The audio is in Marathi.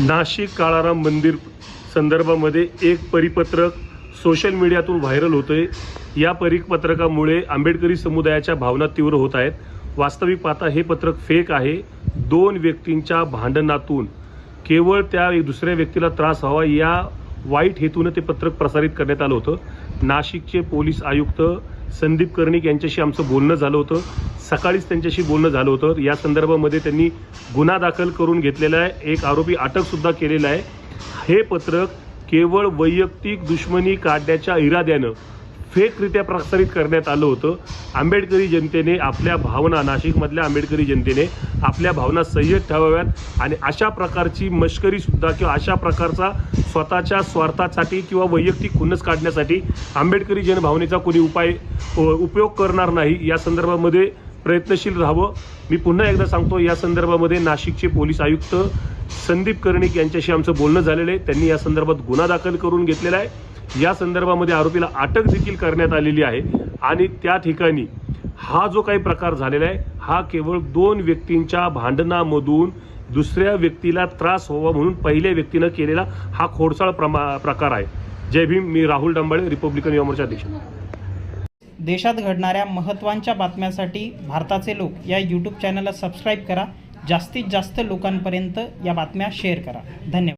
नाशिक काळाराम मंदिर संदर्भामध्ये एक परिपत्रक सोशल मीडियातून व्हायरल होतंय. या परिपत्रकामुळे आंबेडकरी समुदायाच्या भावना तीव्र होत आहेत. वास्तविक पाहता हे पत्रक फेक आहे. दोन व्यक्तींच्या भांडणातून केवळ त्या दुसऱ्या व्यक्तीला त्रास व्हावा या वाईट हेतूनं ते पत्रक प्रसारित करण्यात आलं होतं. नाशिकचे पोलीस आयुक्त संदीप कर्णिक यांच्याशी आमचं बोलणं झालं होतं. सकाळीच त्यांच्याशी बोलणं झालं होतं. या संदर्भामध्ये त्यांनी गुन्हा दाखल करून घेतलेला आहे. एक आरोपी अटकसुद्धा केलेला आहे. हे पत्रक केवळ वैयक्तिक दुश्मनी काढण्याच्या इराद्यानं फेकरित्या प्रसारित करण्यात आलं होतं. आंबेडकरी जनतेने आपल्या भावना नाशिकमधल्या आंबेडकरी जनतेने आपल्या भावना संयत ठेवाव्यात आणि अशा प्रकारची मष्करीसुद्धा किंवा अशा प्रकारचा स्वतःच्या स्वार्थासाठी किंवा वैयक्तिक खुन्नस काढण्यासाठी आंबेडकरी जनभावनेचा कोणी उपाय उपयोग करणार नाही या संदर्भामध्ये प्रयत्नशील राहावं. मी पुन्हा एकदा सांगतो या संदर्भामध्ये नाशिकचे पोलीस आयुक्त संदीप कर्णिक यांच्याशी आमचं बोलणं झालेलं आहे. त्यांनी या संदर्भात गुन्हा दाखल करून घेतलेला आहे. या संदर्भामध्ये आरोपीला अटक देखील करण्यात आलेली आहे. आणि त्या ठिकाणी हा जो काही प्रकार झालेला आहे हा केवळ दोन व्यक्तींच्या भांडणामधून दुसऱ्या व्यक्तीला त्रास व्हावा म्हणून पहिल्या व्यक्तीनं केलेला हा खोडसाळ प्रमा प्रकार आहे. जय भीम मी राहुल डंबाळे रिपब्लिकन युवा मोर्चा अध्यक्ष. देशात घडणाऱ्या महत्त्वांच्या बातम्यांसाठी भारताचे लोक या यूट्यूब चॅनलला सबस्क्राईब करा. जास्तीत जास्त लोकांपर्यंत या बातम्या शेअर करा. धन्यवाद.